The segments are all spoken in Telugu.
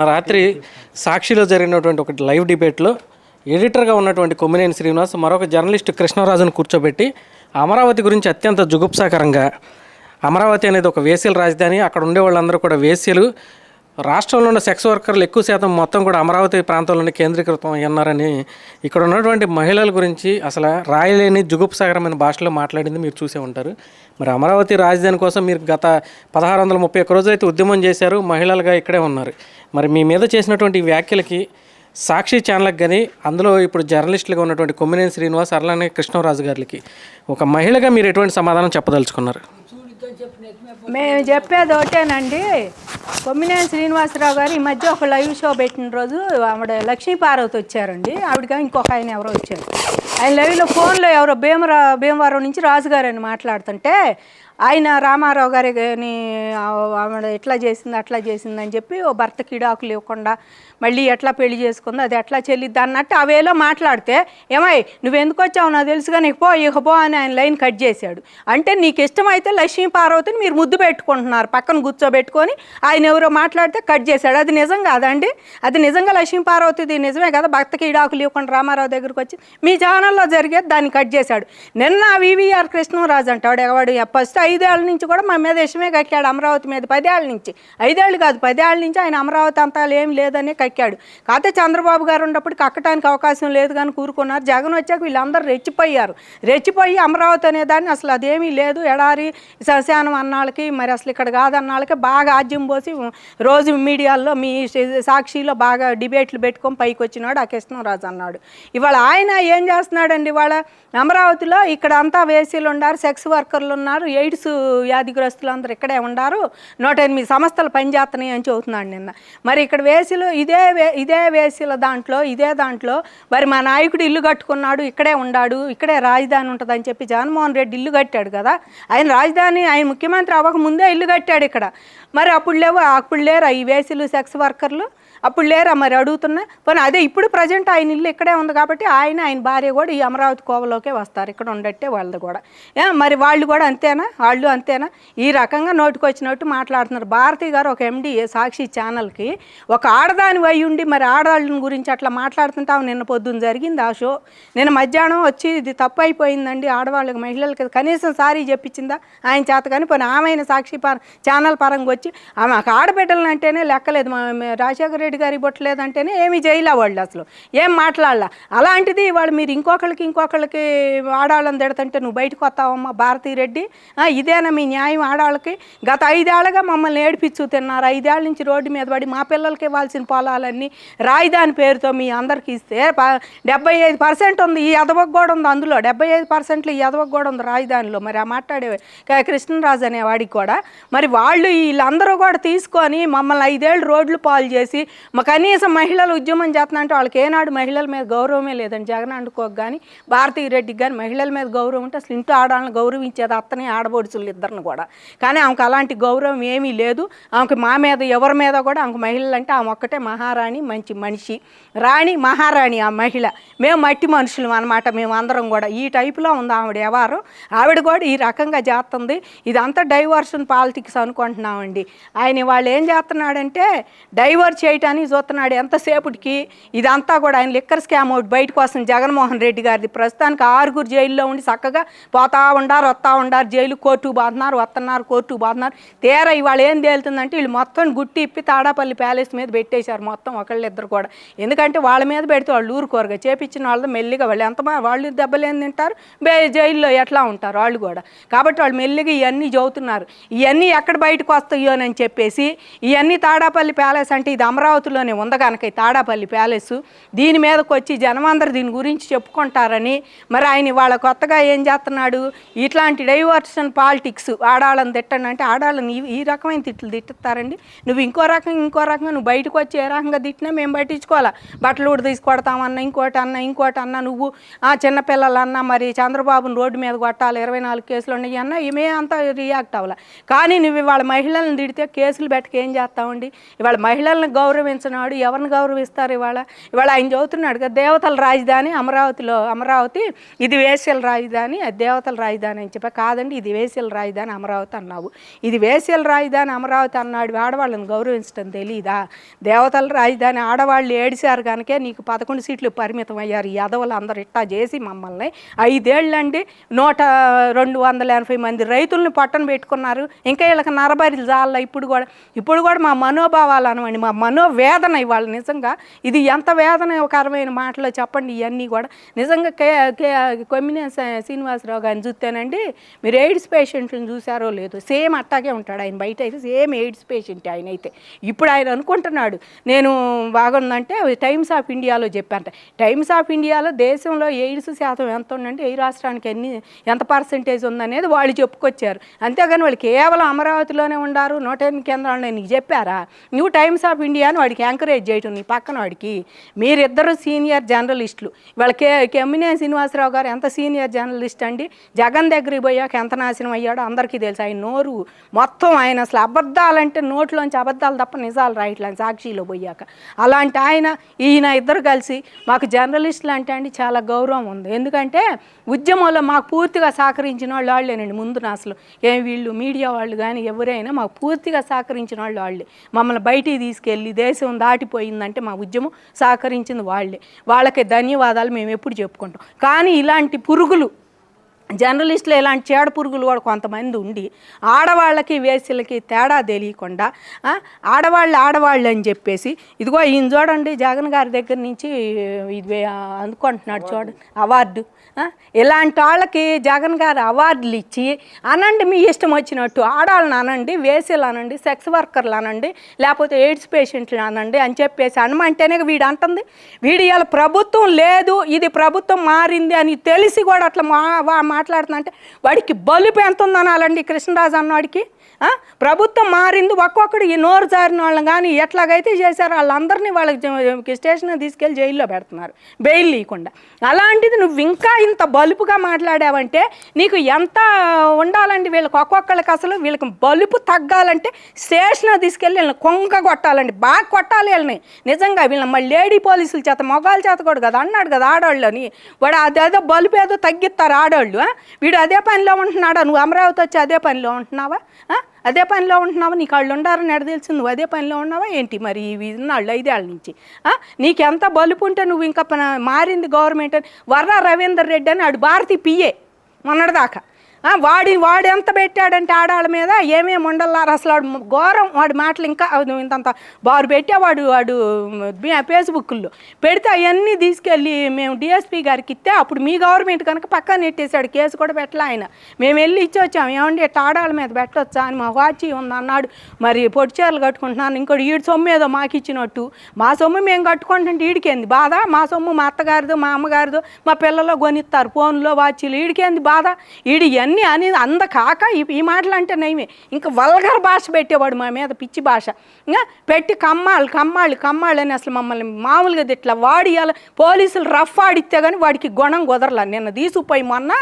రాత్రి సాక్షిలో జరిగినటువంటి ఒకటి లైవ్ డిబేట్లో ఎడిటర్గా ఉన్నటువంటి కొమ్మినేని శ్రీనివాస్ మరొక జర్నలిస్ట్ కృష్ణరాజును కూర్చోబెట్టి అమరావతి గురించి అత్యంత జుగుప్సాకరంగా అమరావతి అనేది ఒక వేసీల రాజధాని అక్కడ ఉండే వాళ్ళందరూ కూడా వేసీలు రాష్ట్రంలో ఉన్న సెక్స్ వర్కర్లు ఎక్కువ శాతం మొత్తం కూడా అమరావతి ప్రాంతంలోనే కేంద్రీకృతం అయ్యన్నారని ఇక్కడ ఉన్నటువంటి మహిళల గురించి అసలు రాయలేని జుగుప్సాగరమైన భాషలో మాట్లాడింది మీరు చూసే ఉంటారు. మరి అమరావతి రాజధాని కోసం మీరు గత పదహారు వందల ముప్పై ఒక్క రోజులైతే అయితే ఉద్యమం చేశారు మహిళలుగా ఇక్కడే ఉన్నారు. మరి మీ మీద చేసినటువంటి వ్యాఖ్యలకి సాక్షి ఛానల్కి కానీ అందులో ఇప్పుడు జర్నలిస్టులుగా ఉన్నటువంటి కొమ్మినేని శ్రీనివాస్ అలానే కృష్ణరాజు గారికి ఒక మహిళగా మీరు ఎటువంటి సమాధానం చెప్పదలుచుకున్నారు? మేము చెప్పేది ఒకటేనండి. కొమ్మినేని శ్రీనివాసరావు గారు ఈ మధ్య ఒక లైవ్ షో పెట్టిన రోజు ఆవిడ లక్ష్మీ పార్వతి వచ్చారండి. ఆవిడగా ఇంకొక ఆయన ఎవరో వచ్చారు. ఆయన లైవ్లో ఫోన్లో ఎవరో భీమరా భీమవరం నుంచి రాజుగారు అని మాట్లాడుతుంటే ఆయన రామారావు గారిని ఆవిడ ఎట్లా చేసింది అట్లా చేసింది అని చెప్పి ఓ భర్తకి ఇడాకులు ఇవ్వకుండా మళ్ళీ ఎట్లా పెళ్ళి చేసుకుంది అది ఎట్లా చెల్లిద్ది అన్నట్టు అవేలో మాట్లాడితే ఏమై నువ్వు ఎందుకు వచ్చావు? నాకు తెలుసుగా నీకు పో ఇక పో అని ఆయన లైన్ కట్ చేశాడు. అంటే నీకు ఇష్టమైతే లక్ష్మీ పార్వతిని మీరు ముద్దు పెట్టుకుంటున్నారు పక్కన కూర్చోబెట్టుకొని ఆయన ఎవరో మాట్లాడితే కట్ చేశాడు. అది నిజం కాదండి. అది నిజంగా లక్ష్మీ పార్వతిది నిజమే కదా? భర్తకి ఈడాకులు ఇవ్వకుండా రామారావు దగ్గరికి వచ్చి మీ ఛానల్లో జరిగేది దాన్ని కట్ చేశాడు. నిన్న వివిఆర్ కృష్ణరాజు అంటాడు ఎవడు? ఫస్ట్ ఐదేళ్ళ నుంచి కూడా మా మీద ఇష్టమే కక్కాడు అమరావతి మీద పదేళ్ళ నుంచి. ఐదేళ్ళు కాదు పదేళ్ళ నుంచి ఆయన అమరావతి అంతా ఏం లేదని కక్కాడు. కాకపోతే చంద్రబాబు గారు ఉన్నప్పుడు కక్కడానికి అవకాశం లేదు కానీ కూరుకున్నారు. జగన్ వచ్చాక వీళ్ళందరూ రెచ్చిపోయారు. రెచ్చిపోయి అమరావతి అనే దాన్ని అసలు అదేమీ లేదు. ఎడారి శశానం అన్నాళ్ళకి మరి అసలు ఇక్కడ కాదన్నాళ్ళకి బాగా ఆజ్యం పోసి రోజు మీడియాల్లో మీ సాక్షిలో బాగా డిబేట్లు పెట్టుకొని పైకి వచ్చినాడు ఆ కృష్ణరాజు అన్నాడు. ఇవాళ ఆయన ఏం చేస్తున్నాడండి ఇవాళ? అమరావతిలో ఇక్కడ అంతా వేసీలు ఉన్నారు సెక్స్ వర్కర్లు ఉన్నారు ఎయిడ్స్ వ్యాధిగ్రస్తులు వ్యాధిగ్రస్తులందరూ ఇక్కడే ఉన్నారు నూట ఎనిమిది సంస్థలు పనిచేస్తున్నాయి అని చెబుతున్నాడు నిన్న. మరి ఇక్కడ వేసిలు ఇదే ఇదే వేసిల దాంట్లో ఇదే దాంట్లో మరి మా నాయకుడు ఇల్లు కట్టుకున్నాడు ఇక్కడే ఉండాడు ఇక్కడే రాజధాని ఉంటుందని చెప్పి జగన్మోహన్ రెడ్డి ఇల్లు కట్టాడు కదా. ఆయన రాజధాని ఆయన ముఖ్యమంత్రి అవ్వక ముందే ఇల్లు కట్టాడు ఇక్కడ. మరి అప్పుడు లేవు అప్పుడు లేరా ఈ వేసిలు సెక్స్ వర్కర్లు? అప్పుడు లేరా మరి అడుగుతున్నా? పోనీ అదే ఇప్పుడు ప్రజెంట్ ఆయన ఇల్లు ఇక్కడే ఉంది కాబట్టి ఆయన ఆయన భార్య కూడా ఈ అమరావతి కోవలోకే వస్తారు. ఇక్కడ ఉండట్టే వాళ్ళది కూడా. మరి వాళ్ళు కూడా అంతేనా? వాళ్ళు అంతేనా? ఈ రకంగా నోటికి వచ్చినట్టు మాట్లాడుతున్నారు. భారతి గారు ఒక ఎండి సాక్షి ఛానల్కి ఒక ఆడదాని వై ఉండి మరి ఆడవాళ్ళని గురించి అట్లా మాట్లాడుతుంటావు. నిన్న పొద్దున్న జరిగింది ఆ షో. నిన్న మధ్యాహ్నం వచ్చి ఇది తప్పు అయిపోయిందండి ఆడవాళ్ళకి మహిళలకి కనీసం సారీ చెప్పించిందా? ఆయన చేత కానీ పోనీ ఆమె సాక్షి పర ఛానల్ పరంగా వచ్చి ఆమె ఆడబిడ్డలను అంటేనే లెక్కలేదు. రాజశేఖర రెడ్డి గారి బొట్టలేదంటేనే ఏమి చేయలే వాళ్ళు అసలు. ఏం మాట్లాడలా. అలాంటిది వాళ్ళు మీరు ఇంకొకళ్ళకి ఇంకొకళ్ళకి ఆడవాళ్ళని తిడతంటే నువ్వు బయటకు వస్తావమ్మా భారతీ రెడ్డి ఇదేనా మీ న్యాయం ఆడవాళ్ళకి గత ఐదేళ్ళుగా మమ్మల్ని ఏడిపించు తిన్నారు. ఐదేళ్ళ నుంచి రోడ్డు మీద పడి మా పిల్లలకి ఇవ్వాల్సిన పొలాలన్నీ రాజధాని పేరుతో మీ అందరికి ఇస్తే డెబ్బై ఐదు పర్సెంట్ ఉంది ఈ ఎదవకు కూడా ఉంది అందులో. డెబ్బై ఐదు పర్సెంట్లు ఈ ఎదవకు కూడా ఉంది రాజధానిలో. మరి ఆ మాట్లాడే కృష్ణరాజు అనే వాడికి కూడా. మరి వాళ్ళు వీళ్ళందరూ కూడా తీసుకొని మమ్మల్ని ఐదేళ్ళు రోడ్లు పాలు చేసి మా కనీసం మహిళలు ఉద్యమం చేస్తున్నంటే వాళ్ళకి ఏనాడు మహిళల మీద గౌరవమే లేదండి. జగన్ అండుకోకు కానీ భారతీయ రెడ్డికి కానీ మహిళల మీద గౌరవం ఉంటే అసలు ఇంట్లో ఆడాలని గౌరవించేది అత్తనే ఆడబో ఆడబడుచులు ఇద్దరిని కూడా. కానీ ఆమెకు అలాంటి గౌరవం ఏమీ లేదు. ఆమెకు మా మీద ఎవరి మీద కూడా ఆమెకు మహిళలు అంటే ఆమె ఒక్కటే మహారాణి మంచి మనిషి. రాణి మహారాణి ఆ మహిళ. మేము మట్టి మనుషులు అనమాట మేము అందరం కూడా. ఈ టైపులో ఉంది ఆవిడ వ్యవహారం. ఆవిడ కూడా ఈ రకంగా చేస్తుంది. ఇదంతా డైవర్షన్ పాలిటిక్స్ అనుకుంటున్నామండి. ఆయన వాళ్ళు ఏం చేస్తున్నాడంటే డైవర్ట్ చేయటానికి చూస్తున్నాడు ఎంతసేపటికి. ఇదంతా కూడా ఆయన లిక్కర్ స్కామ్ ఒకటి బయట కోసం జగన్మోహన్ రెడ్డి గారిది. ప్రస్తుతానికి ఆరుగురు జైల్లో ఉండి చక్కగా పోతా ఉండారు వస్తా ఉండారు జైలు కోర్టుకు బాతున్నారు వస్తున్నారు కోర్టుకు బాతున్నారు తీరా ఇవాళ ఏం తేలుతుందంటే వీళ్ళు మొత్తం గుట్టి ఇప్పి తాడాపల్లి ప్యాలెస్ మీద పెట్టేశారు మొత్తం ఒకళ్ళిద్దరు కూడా. ఎందుకంటే వాళ్ళ మీద పెడితే వాళ్ళు ఊరుకోరుగా. చేపించిన వాళ్ళు మెల్లిగా వాళ్ళు ఎంత వాళ్ళు దెబ్బలు ఏం తింటారు? బే జైల్లో ఎట్లా ఉంటారు వాళ్ళు కూడా. కాబట్టి వాళ్ళు మెల్లిగా ఇవన్నీ చదువుతున్నారు. ఇవన్నీ ఎక్కడ బయటకు వస్తాయో అని చెప్పేసి ఇవన్నీ తాడాపల్లి ప్యాలెస్ అంటే ఇది అమరావతిలోనే ఉంది కనుక ఈ తాడాపల్లి ప్యాలెస్. దీని మీదకి వచ్చి అందరు దీని గురించి చెప్పుకుంటారని మరి ఆయన వాళ్ళ కొత్తగా ఏం చేస్తున్నాడు? ఇట్లాంటి డైవర్షన్ పాలిటిక్స్ ఆడాళ్ళని తిట్టండి అంటే ఆడాళ్ళని ఈ- రకమైన తిట్లు తిట్టుతారండి. నువ్వు ఇంకో రకంగా ఇంకో రకంగా నువ్వు బయటకు వచ్చి ఏ రకంగా తిట్టినా మేము పట్టించుకోవాలా? బట్టలు కూడా తీసుకొడతామన్నా ఇంకోటి అన్న ఇంకోటి అన్న నువ్వు ఆ చిన్నపిల్లలన్నా మరి చంద్రబాబుని రోడ్డు మీద కొట్టాలి ఇరవై నాలుగు కేసులు ఉన్నాయి అన్న ఈమె అంతా రియాక్ట్ అవ్వాలి. కానీ నువ్వు ఇవాళ మహిళలను తిడితే కేసులు పెట్టక ఏం చేస్తామండి ఇవాళ మహిళలను గౌరవించినాడు ఎవరిని గౌరవిస్తారు ఇవాళ? ఇవాళ ఆయన చదువుతున్నాడు కదా దేవతల రాజధాని అమరావతిలో అమరావతి ఇది వేసల రాజధాని అది దేవతల రాజధాని అని చెప్పి కాదండి ఇది వేశ్యల రాజధాని అమరావతి అన్నావు. ఇది వేశ్యల రాజధాని అమరావతి అన్నాడు ఆడవాళ్ళని గౌరవించడం తెలీదా? దేవతల రాజధాని ఆడవాళ్ళు ఏడిశారు కనుకే నీకు పదకొండు సీట్లు పరిమితం అయ్యారు. ఈ అందరు ఇట్టా చేసి మమ్మల్ని ఐదేళ్ళండి నూట రెండు వందల ఎనభై మంది రైతులను పట్టణ పెట్టుకున్నారు. ఇంకా వీళ్ళకి నరబరిలు జాల ఇప్పుడు కూడా ఇప్పుడు కూడా మా మనోభావాలు అనవండి. మా మనోవేదన ఇవాళ నిజంగా ఇది ఎంత వేదనకరమైన మాటలో చెప్పండి. ఇవన్నీ కూడా నిజంగా కే కే కొమ్మినే శ్రీనివాసరావు గారిని చూస్తేనండి మీరు ఎయిడ్స్ పేషెంట్లను చూసారో లేదో సేమ్ అట్టాగే ఉంటాడు ఆయన బయట అయితే సేమ్ ఎయిడ్స్ పేషెంట్ ఆయన అయితే. ఇప్పుడు ఆయన అనుకుంటున్నాడు నేను బాగుందంటే టైమ్స్ ఆఫ్ ఇండియాలో చెప్పాంట టైమ్స్ ఆఫ్ ఇండియాలో దేశంలో ఎయిడ్స్ శాతం ఎంత ఉందంటే ఏ రాష్ట్రానికి ఎన్ని ఎంత పర్సంటేజ్ ఉందనేది వాళ్ళు చెప్పుకొచ్చారు. అంతేగాని వాళ్ళు కేవలం అమరావతిలోనే ఉండారు నూట ఎనిమిది కేంద్రాలు నీకు చెప్పారా? నువ్వు టైమ్స్ ఆఫ్ ఇండియాని వాడికి ఎంకరేజ్ చేయటం నీ పక్కన వాడికి. మీరిద్దరు సీనియర్ జర్నలిస్టులు వాళ్ళ కే కెమ్మినే శ్రీనివాసరావు గారు ఎంత సీనియర్ జర్నలిస్ట్ అండి? జగన్ దగ్గరికి పోయాక ఎంత నాశనం అయ్యాడో అందరికీ తెలుసు. ఆయన నోరు మొత్తం ఆయన అసలు అబద్ధాలంటే నోట్లోంచి అబద్ధాలు తప్ప నిజాలు రాయట్లేదు సాక్షిలో పోయాక. అలాంటి ఆయన ఈయన ఇద్దరు కలిసి మాకు జర్నలిస్టులు అంటే అండి చాలా గౌరవం ఉంది. ఎందుకంటే ఉద్యమంలో మాకు పూర్తిగా సహకరించిన వాళ్ళు వాళ్ళేనండి ముందు అసలు. ఏం వీళ్ళు మీడియా వాళ్ళు కానీ ఎవరైనా మాకు పూర్తిగా సహకరించిన వాళ్ళు వాళ్ళే. మమ్మల్ని బయటికి తీసుకెళ్ళి దేశం దాటిపోయిందంటే మా ఉద్యమం సహకరించింది వాళ్ళే. వాళ్ళకి ధన్యవాదాలు మేము ఎప్పుడు చెప్పుకుంటాం. కానీ ఇలాంటి పురుగులు జర్నలిస్టులు ఇలాంటి చేడ పురుగులు కూడా కొంతమంది ఉండి ఆడవాళ్ళకి వేసులకి తేడా తెలియకుండా ఆడవాళ్ళు ఆడవాళ్ళు అని చెప్పేసి ఇదిగో ఈయన చూడండి జగన్ గారి దగ్గర నుంచి ఇది అందుకుంటున్నాడు చూడండి అవార్డు. ఇలాంటి వాళ్ళకి జగన్ గారు అవార్డులు ఇచ్చి అనండి మీ ఇష్టం వచ్చినట్టు ఆడవాళ్ళని అనండి వేసేలు అనండి సెక్స్ వర్కర్లు అనండి లేకపోతే ఎయిడ్స్ పేషెంట్లు అనండి అని చెప్పేసి అనమంటేనే వీడు అంటుంది. వీడు ఇవాళ ప్రభుత్వం లేదు ఇది ప్రభుత్వం మారింది అని తెలిసి కూడా అట్లా మా వా- మాట్లాడుతున్నా అంటే వాడికి బలుపు ఎంత ఉందనాలండి కృష్ణరాజు అన్నవాడికి ప్రభుత్వం మారింది ఒక్కొక్కడు ఈ నోరు జారిన వాళ్ళని కానీ ఎట్లాగైతే చేశారో వాళ్ళందరినీ వాళ్ళకి స్టేషన్ తీసుకెళ్ళి జైల్లో పెడుతున్నారు బెయిల్ లేకుండా. అలాంటిది నువ్వు ఇంకా ఇంత బలుపుగా మాట్లాడావంటే నీకు ఎంత ఉండాలండి వీళ్ళకి? ఒక్కొక్కళ్ళకి అసలు వీళ్ళకి బలుపు తగ్గాలంటే స్టేషన్ తీసుకెళ్ళి వీళ్ళని కొంగ కొట్టాలండి బాగా కొట్టాలి వీళ్ళని. నిజంగా వీళ్ళని మళ్ళీ లేడీ పోలీసుల చేత మొగాళ్ళ చేత కూడా కదా అన్నాడు కదా ఆడవాళ్ళని వాడు అదేదో బలుపు ఏదో తగ్గిస్తారు ఆడవాళ్ళు వీడు అదే పనిలో ఉంటున్నాడా? నువ్వు అమరావతి వచ్చి అదే పనిలో ఉంటున్నావా? అదే పనిలో ఉంటున్నావా? నీకు వాళ్ళు ఉండారని ఎడ నువ్వు అదే పనిలో ఉన్నావా? ఏంటి మరి ఈ నాళ్ళు ఐదేళ్ళ నుంచి? నీకెంత బలుపు ఉంటే నువ్వు ఇంకా మారింది గవర్నమెంట్ అని? వర్రా రవీందర్ రెడ్డి అని ఆడు భారతి పిఏ మొన్నటిదాకా. వాడి వాడు ఎంత పెట్టాడంటే ఆడాళ్ళ మీద ఏమేమి ఉండల్లారు అసలు వాడు ఘోరం. వాడి మాటలు ఇంకా ఇంతంత బారు పెట్టేవాడు వాడు ఫేస్బుక్లో. పెడితే అవన్నీ తీసుకెళ్ళి మేము డిఎస్పీ గారికి ఇస్తే అప్పుడు మీ గవర్నమెంట్ కనుక పక్కన నెట్టేశాడు కేసు కూడా పెట్టలే ఆయన. మేము వెళ్ళి ఇచ్చి వచ్చాము ఏమండి ఇట్లా మీద పెట్టొచ్చా అని మా వాచి ఉంది అన్నాడు. మరి పొడి చీరలు కట్టుకుంటున్నాను ఇంకోటి ఈడు సొమ్ము ఏదో మాకు ఇచ్చినట్టు. మా సొమ్ము మేము కట్టుకుంటుంటే ఈడికేంది బాధ? మా సొమ్ము మా అత్తగారిదో మా అమ్మగారిదో మా పిల్లలు కొనిస్తారు ఫోన్లో వాచీలు. ఈడికేంది బాధ? ఈడి ఇవన్నీ అని అందకాక ఈ ఈ మాటలు అంటే నయమే. ఇంకా వల్గర్ భాష పెట్టేవాడు మా మీద పిచ్చి భాష. ఇంకా పెట్టి కమ్మాళ్ళు కమ్మాళ్ళు కమ్మాళ్ళు అని అసలు మమ్మల్ని మామూలుగా ఇట్లా వాడి పోలీసులు రఫ్ ఆడితే కానీ వాడికి గుణం కుదరలా. నిన్న తీసుకుపోయి మొన్న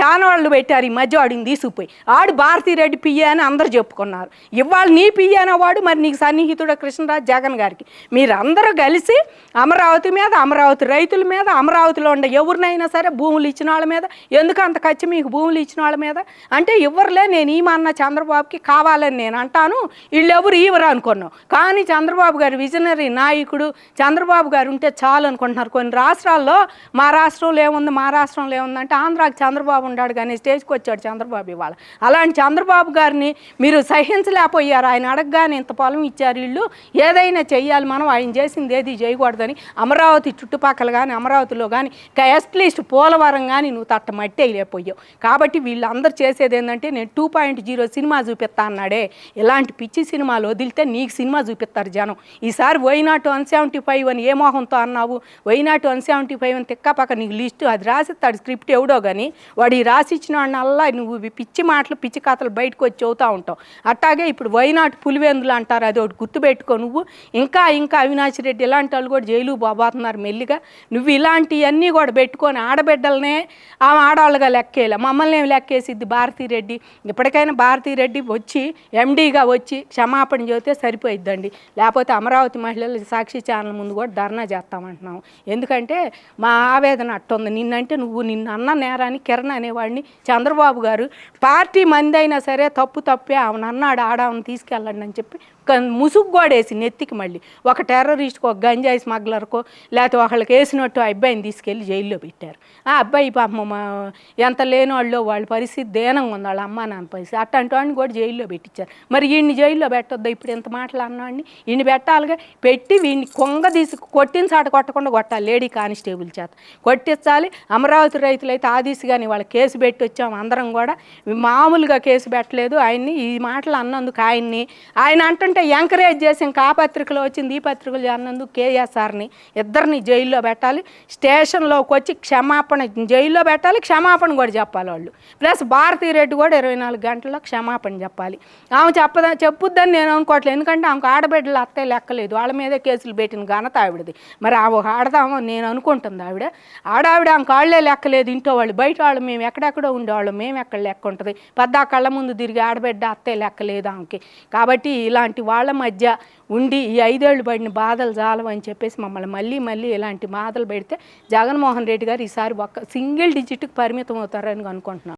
చాలా వాళ్ళు పెట్టారు ఈ మధ్య వాడిని తీసుకుపోయి. ఆడు భారతీరెడ్డి పియ్య అని అందరు చెప్పుకున్నారు. ఇవాళ నీ పియ్య అనేవాడు మరి నీకు సన్నిహితుడు కృష్ణరాజు జగన్ గారికి? మీరందరూ కలిసి అమరావతి మీద అమరావతి రైతుల మీద అమరావతిలో ఉండే ఎవరినైనా సరే భూములు ఇచ్చిన వాళ్ళ మీద. ఎందుకు అంత ఖర్చు మీకు భూములు ఇచ్చిన వాళ్ళ మీద. అంటే ఇవ్వరులే నేను ఈమన్న చంద్రబాబుకి కావాలని నేను అంటాను. వీళ్ళెవరు ఇవ్వరు అనుకున్నాం కానీ చంద్రబాబు గారు విజనరీ నాయకుడు. చంద్రబాబు గారు ఉంటే చాలు అనుకుంటున్నారు. కొన్ని రాష్ట్రాల్లో మా రాష్ట్రంలో ఏముంది మా రాష్ట్రంలో ఏముంది అంటే ఆంధ్రాకి చంద్రబాబు ఉన్నాడు కానీ స్టేజ్కి వచ్చాడు చంద్రబాబు ఇవాళ. అలాంటి చంద్రబాబు గారిని మీరు సహించలేకపోయారు. ఆయన అడగగానే ఇంత పొలం ఇచ్చారు వీళ్ళు. ఏదైనా చెయ్యాలి మనం. ఆయన చేసింది ఏది చేయకూడదని అమరావతి చుట్టుపక్కల కానీ అమరావతిలో కానీ ఎస్ప్లీస్ట్ పోలవరం కానీ నువ్వు తట్ట మట్టి వేయలేకపోయావు. కాబట్టి వీళ్ళు వీళ్ళందరూ చేసేది ఏంటంటే నేను టూ పాయింట్ జీరో సినిమా చూపిస్తా అన్నాడే. ఇలాంటి పిచ్చి సినిమాలు వదిలితే నీకు సినిమా చూపిస్తారు జనం. ఈసారి వైనాట్ వన్ సెవెంటీ ఫైవ్ అని ఏ మోహంతో అన్నావు? వైనాట్ వన్ సెవెంటీ ఫైవ్ అని తిక్కపక్క నీకు లిస్టు అది రాసిస్తాడు స్క్రిప్ట్ ఎవడో కానీ వాడు ఈ రాసిచ్చిన వాడినల్లా నువ్వు ఇవి పిచ్చి మాటలు పిచ్చి కథలు బయటకు వచ్చి చదువుతూ ఉంటావు. అట్టాగే ఇప్పుడు వైనాట్ పులివెందులు అంటారు అది ఒకటి గుర్తుపెట్టుకో నువ్వు. ఇంకా ఇంకా అవినాష్ రెడ్డి ఇలాంటి వాళ్ళు కూడా జైలు బాబాతున్నారు మెల్లిగా. నువ్వు ఇలాంటివన్నీ కూడా పెట్టుకొని ఆడబిడ్డలనే ఆ ఆడవాళ్ళుగా లెక్కేలా మమ్మల్ని ఏం లెక్క కేకేసిద్ది భారతీరెడ్డి. ఇప్పటికైనా భారతీరెడ్డి వచ్చి ఎండీగా వచ్చి క్షమాపణ చెబితే సరిపోయిద్దండి. లేకపోతే అమరావతి మహిళలు సాక్షి ఛానల్ ముందు కూడా ధర్నా చేస్తామంటున్నాం ఎందుకంటే మా ఆవేదన అట్టుంది. నిన్నంటే నువ్వు నిన్న అన్న నేరాన్ని కిరణ్ అనేవాడిని చంద్రబాబు గారు పార్టీ మంది అయినా సరే తప్పు తప్పే ఆమెను అన్నాడు ఆడామని తీసుకెళ్ళండి అని చెప్పి ముసుగు గోడేసి నెత్తికి మళ్ళీ. ఒక టెర్రరిస్ట్కో ఒక గంజాయి స్మగ్లర్కో లేకపోతే ఒకళ్ళకి వేసినట్టు ఆ అబ్బాయిని తీసుకెళ్ళి జైల్లో పెట్టారు. ఆ అబ్బాయి పాపం మా ఎంత లేని వాళ్ళు వాళ్ళ పరిస్థితి దేనంగా ఉంది వాళ్ళ అమ్మ నాన్న పరిస్థితి. అట్లాంటి వాడిని కూడా జైల్లో పెట్టించారు మరి వీడిని జైల్లో పెట్టొద్దు? ఇప్పుడు ఎంత మాటలు అన్నవాడిని వీడిని పెట్టాలిగా పెట్టి వీడిని కొంగ తీసి కొట్టిన చాట కొట్టకుండా కొట్టాలి లేడీ కానిస్టేబుల్ చేత. కొట్టించాలి అమరావతి రైతులైతే ఆ కానీ వాళ్ళ కేసు పెట్టి వచ్చాము అందరం కూడా. మామూలుగా కేసు పెట్టలేదు ఆయన్ని ఈ మాటలు అన్నందుకు ఆయన్ని. ఆయన అంటుంటే ఎంకరేజ్ చేసి ఇంకా ఆ పత్రికలో వచ్చింది ఈ పత్రికలు అన్నందుకు కేఎస్ఆర్ని ఇద్దరిని జైల్లో పెట్టాలి. స్టేషన్లోకి వచ్చి క్షమాపణ జైల్లో పెట్టాలి క్షమాపణ కూడా చెప్పాలి వాళ్ళు. ప్లస్ భారతీ రెడ్డి కూడా ఇరవై నాలుగు గంటల్లో క్షమాపణ చెప్పాలి. ఆమె చెప్పదా చెప్పుద్దని నేను అనుకోవట్లేదు. ఎందుకంటే ఆమెకు ఆడబిడ్డలు అత్తే లెక్కలేదు. వాళ్ళ మీదే కేసులు పెట్టిన ఘనత ఆవిడది. మరి ఆమె ఆడదామో నేను అనుకుంటుంది ఆవిడ. ఆడావిడ ఆమె కాళ్ళే లెక్కలేదు. ఇంట్లో వాళ్ళు బయట వాళ్ళు మేము ఎక్కడెక్కడో ఉండేవాళ్ళం మేము ఎక్కడ లెక్క ఉంటుంది. పెద్ద కళ్ళ ముందు తిరిగి ఆడబిడ్డ అత్తే లెక్కలేదు ఆమెకి. కాబట్టి ఇలాంటి వాళ్ళ మధ్య ఉండి ఈ ఐదేళ్ళు పడిన బాధలు చాలవని చెప్పేసి మమ్మల్ని మళ్ళీ మళ్ళీ ఇలాంటి బాధలు పెడితే జగన్మోహన్ రెడ్డి గారు ఈసారి ఒక్క సింగిల్ డిజిట్కి పరిమితం అవుతారని అనుకుంటున్నాను